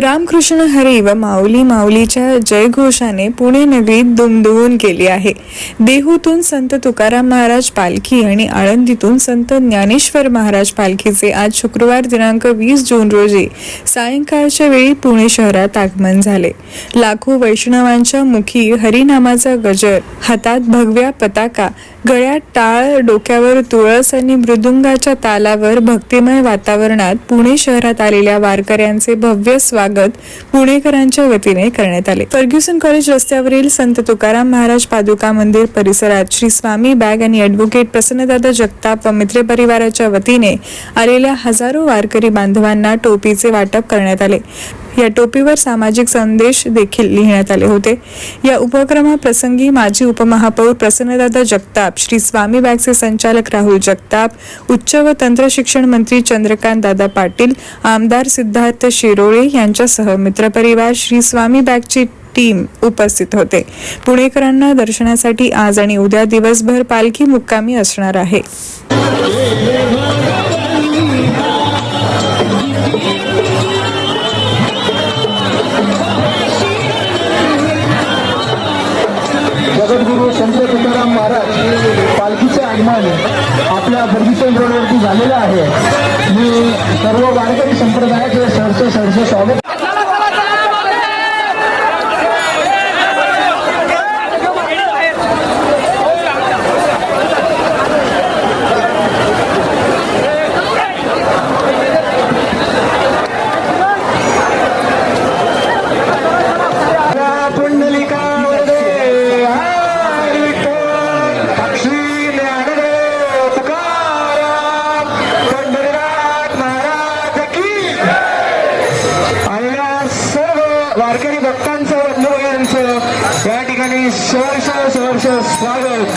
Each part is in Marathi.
रामकृष्ण हरी व माऊली माऊलीच्या जयघोषाने पुणे नगरीत दुमदुमून गेली आहे. देहूतून संत तुकाराम महाराज पालखी आणि आळंदीतून संत ज्ञानेश्वर महाराज पालखीचे आज शुक्रवार दिनांक वीस जून रोजी सायंकाळच्या वेळी पुणे शहरात आगमन झाले. लाखो वैष्णवांच्या मुखी हरिनामाचा गजर हातात भगव्या पताका गळ्यात टाळ डोक्यावर तुळस आणि मृदुंगाच्या तालावर भक्तिमय वातावरणात पुणे शहरात आलेल्या वारकऱ्यांचे भव्य स्वागत पुणेकरांच्या वतीने करण्यात आले. फर्ग्युसन कॉलेज रस्त्यावरील संत तुकाराम महाराज पादुका मंदिर परिसरात श्री स्वामी बॅग आणि ॲडव्होकेट प्रसन्नदादा जगताप व मित्र परिवाराच्या वतीने आलेल्या हजारो वारकरी बांधवांना टोपीचे वाटप करण्यात आले. या टोपीवर सामाजिक संदेश देखील लिहिण्यात आले होते. या उपक्रमाप्रसंगी माजी उपमहापौर प्रसन्नदादा जगताप श्री स्वामी बॅगचे संचालक राहुल जगताप उच्च व तंत्र शिक्षण मंत्री चंद्रकांत दादा पाटील आमदार सिद्धार्थ शिरोळे यांच्यासह मित्रपरिवार श्री स्वामी बॅगची टीम उपस्थित होते. पुणेकरांना दर्शनासाठी आज आणि उद्या दिवसभर पालखी मुक्कामी असणार आहे. पालखीचे आगमन आपल्या फर्ग्युसन रोडवरती झालेलं आहे. मी सर्व वारकरी संप्रदायाचे सरसे सरसे स्वागत वारकरी भक्तांचं बंधुभयांचं या ठिकाणी सहर्ष सहर्ष स्वागत.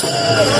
¡Ah!